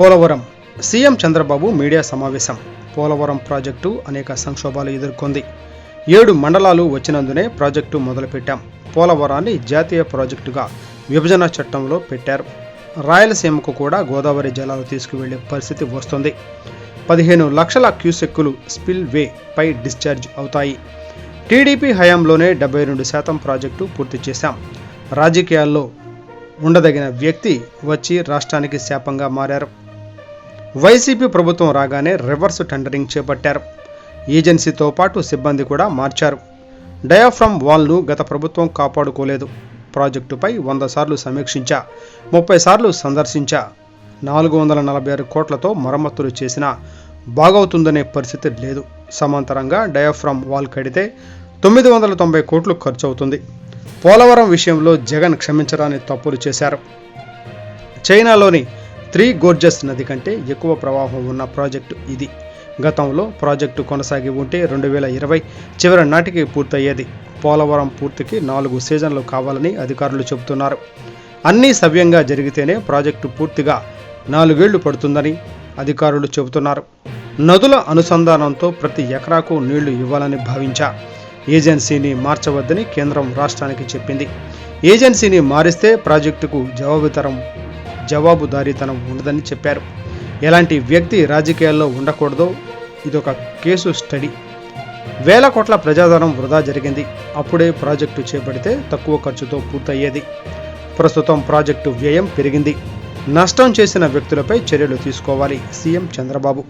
Polavaram. CM Chandrababu media సమావేశం. Polavaram project అనేక సంక్షోభాలు ఎదుర్కొంది. ఏడు మండలాలు వచ్చినందునే ప్రాజెక్టు మొదలుపెట్టాం. పోలవరాన్ని జాతీయ ప్రాజెక్టుగా విభజన చట్టంలో పెట్టారు. రాయలసీమకు కూడా గోదావరి జలాలు తీసుకువెళ్ళే పరిస్థితి వస్తుంది. పదిహేను లక్షల క్యూసెక్కులు స్పిల్ వే పై డిశ్చార్జ్ అవుతాయి. టీడీపీ హయాంలోనే డెబ్బై రెండు శాతం ప్రాజెక్టు పూర్తి చేశాం. రాజకీయాల్లో ఉండదగిన వ్యక్తి వచ్చి రాష్ట్రానికి శాపంగా మారారు. వైసీపీ ప్రభుత్వం రాగానే రివర్స్ టెండరింగ్ చేపట్టారు. ఏజెన్సీతో పాటు సిబ్బంది కూడా మార్చారు. డయాఫ్రమ్ వాల్ను గత ప్రభుత్వం కాపాడుకోలేదు. ప్రాజెక్టుపై వంద సార్లు సమీక్షించా ముప్పై సార్లు సందర్శించా నాలుగు వందల నలభై ఆరు కోట్లతో మరమ్మతులు చేసినా బాగవుతుందనే పరిస్థితి లేదు. సమాంతరంగా డయాఫ్రమ్ వాల్ కడితే తొమ్మిది వందల తొంభై కోట్లు ఖర్చు అవుతుంది పోలవరం విషయంలో జగన్ క్షమించరాని తప్పులు చేశారు. చైనాలోని త్రీ గోర్జస్ నది కంటే ఎక్కువ ప్రవాహం ఉన్న ప్రాజెక్టు ఇది. గతంలో ప్రాజెక్టు కొనసాగి ఉంటే రెండు వేల ఇరవై చివరి నాటికి పూర్తయ్యేది. పోలవరం పూర్తికి నాలుగు సీజన్లు కావాలని అధికారులు చెబుతున్నారు. అన్నీ సవ్యంగా జరిగితేనే ప్రాజెక్టు పూర్తిగా నాలుగేళ్ళు పడుతుందని అధికారులు చెబుతున్నారు. నదుల అనుసంధానంతో ప్రతి ఎకరాకు నీళ్ళు ఇవ్వాలని భావించా. ఏజెన్సీని మార్చవద్దని కేంద్రం రాష్ట్రానికి చెప్పింది. ఏజెన్సీని మారిస్తే ప్రాజెక్టుకు జవాబుతరం జవాబుదారీతనం ఉండదని చెప్పారు. ఎలాంటి వ్యక్తి రాజకీయాల్లో ఉండకూడదో ఇదొక కేసు స్టడీ. వేల కోట్ల ప్రజాధనం వృధా జరిగింది. అప్పుడే ప్రాజెక్టు చేపడితే తక్కువ ఖర్చుతో పూర్తయ్యేది. ప్రస్తుతం ప్రాజెక్టు వ్యయం పెరిగింది. నష్టం చేసిన వ్యక్తులపై చర్యలు తీసుకోవాలి. సీఎం చంద్రబాబు